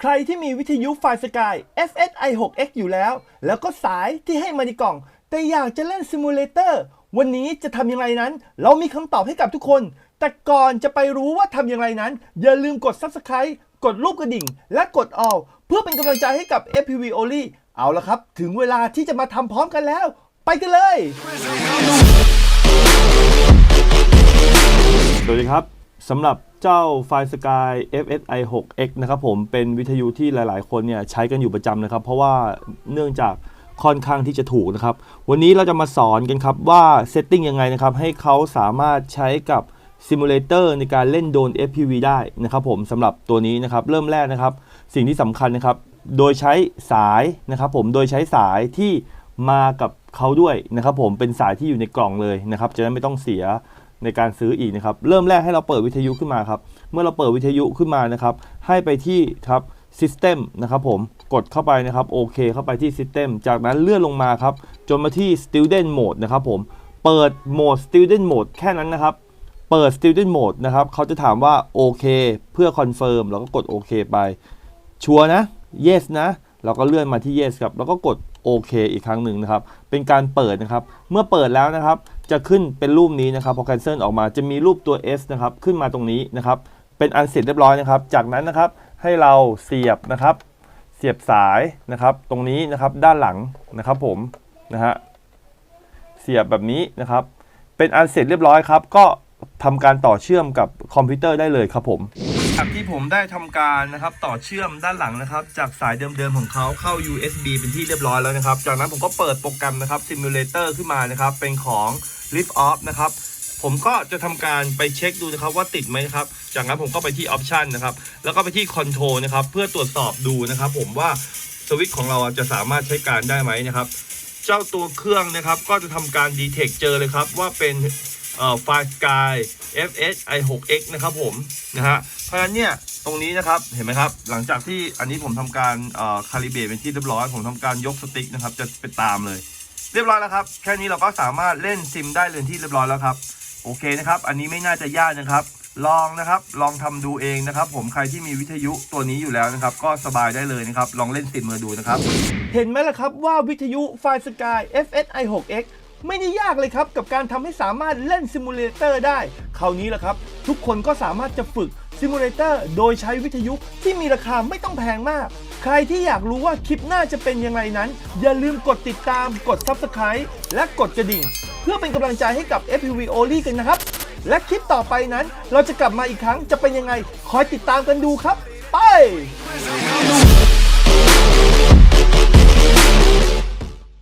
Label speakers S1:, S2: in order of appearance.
S1: ใครที่มีวิทยุไฟสกาย FSI 6X อยู่แล้ว แล้วก็สายที่ให้มาในกล่อง แต่อยากจะเล่นซิมูเลเตอร์วันนี้จะทำยังไงนั้น เรามีคำตอบให้กับทุกคน แต่ก่อนจะไปรู้ว่าทำอย่างไรนั้น อย่าลืมกด Subscribe กดรูปกระดิ่ง และกด All เพื่อเป็นกำลังใจให้กับ FPV Only เอาละครับ ถึงเวลาที่จะมาทำพร้อมกันแล้ว ไปกันเลย สวัสดีครับสำหรับ เจ้าไฟสกาย FSI 6X นะครับผมเป็นวิทยุที่หลาย ๆ คนเนี่ยใช้กันอยู่ประจำนะครับ เพราะว่าเนื่องจากค่อนข้างที่จะถูกนะครับ วันนี้เราจะมาสอนกันครับว่าเซตติ้งยังไงนะครับ ให้เขาสามารถใช้กับซิมูเลเตอร์ในการเล่นโดน FPV ได้นะครับผมสำหรับตัวนี้นะครับ เริ่มแรกนะครับ สิ่งที่สำคัญนะครับ โดยใช้สายนะครับผมโดยใช้สายที่มากับเขาด้วยนะครับผมเป็นสายที่อยู่ในกล่องเลยนะครับจะได้ไม่ต้องเสีย ในการซื้ออีกนะครับ เริ่มแรกให้เราเปิดวิทยุขึ้นมาครับ เมื่อเราเปิดวิทยุขึ้นมานะครับ ให้ไปที่ครับ System นะครับผม กดเข้าไปนะครับโอเคเข้าไปที่ System จากนั้นเลื่อนลงมาครับ จนมาที่ Student Mode นะครับผม เปิดโหมด Student Mode แค่นั้นนะครับ เปิด Student Mode นะครับ เขาจะถามว่าโอเคเพื่อ Confirm เราก็กดโอเคไป ชัวร์นะ yes นะเราก็เลื่อนมาที่ yes ครับ แล้วก็กดโอเคอีกครั้งหนึ่งนะครับ เป็นการเปิดนะครับ เมื่อเปิดแล้วนะครับ จะขึ้นเป็นรูปนี้นะครับพอ cancel ออกมาจะมีรูปตัว S นะครับขึ้นมาตรงนี้นะครับเป็นอันเสร็จเรียบร้อยนะครับ จากนั้นนะครับให้เราเสียบนะครับ เสียบสายนะครับ ตรงนี้นะครับด้านหลังนะครับผมนะฮะเสียบแบบนี้นะครับ เป็นอันเสร็จเรียบร้อยครับ ก็ทำการต่อเชื่อมกับคอมพิวเตอร์ได้เลยครับผม ผมได้ทำการนะครับต่อเชื่อมด้านหลังนะครับ จากสายเดิมๆของเขาเข้า USB เป็นที่เรียบร้อยแล้วนะครับ จากนั้นผมก็เปิดโปรแกรมนะครับ Simulator ขึ้นมานะครับ เป็นของ Lift Off นะครับผมก็จะทำการไปเช็คดูนะครับว่าติดไหมครับ จากนั้นผมก็ไปที่ Option นะครับ แล้วก็ไปที่ Control นะครับ เพื่อตรวจสอบดูนะครับ ผมว่าสวิตช์ของเราจะสามารถใช้การได้ไหมนะครับ เจ้าตัวเครื่องนะครับ ก็จะทำการดีเทคเจอเลยครับว่าเป็น เอ่อไฟสกาย FS i6X นะครับผมนะฮะเพราะฉะนั้นเนี่ยตรงนี้นะครับเห็นไหมครับ หลังจากที่อันนี้ผมทำการเอ่อคาลิเบรเป็นที่เรียบร้อย ผมทำการยกสติ๊กนะครับจะไปตามเลย เรียบร้อยแล้วครับ แค่นี้เราก็สามารถเล่นซิมได้เลยที่เรียบร้อยแล้วครับโอเคนะครับ อันนี้ไม่น่าจะยากนะครับ ลองนะครับ ลองทำดูเองนะครับ ผมใครที่มีวิทยุตัวนี้อยู่แล้วนะครับ ก็สบายได้เลยนะครับ ลองเล่นซิมมาดูนะครับ เห็นไหมล่ะครับว่าวิทยุไฟสกาย FSI 6X ไม่ได้ยากเลยครับกับการทำให้สามารถเล่นซิมูเลเตอร์ได้ คราวนี้แหละครับ ทุกคนก็สามารถจะฝึกซิมูเลเตอร์โดยใช้วิทยุที่มีราคาไม่ต้องแพงมาก ใครที่อยากรู้ว่าคลิปหน้าจะเป็นยังไงนั้น อย่าลืมกดติดตาม กด Subscribe และกดกระดิ่ง เพื่อเป็นกำลังใจให้กับ FPV Only กันนะครับ และคลิปต่อไปนั้น เราจะกลับมาอีกครั้งจะเป็นยังไง คอยติดตามกันดูครับ ไป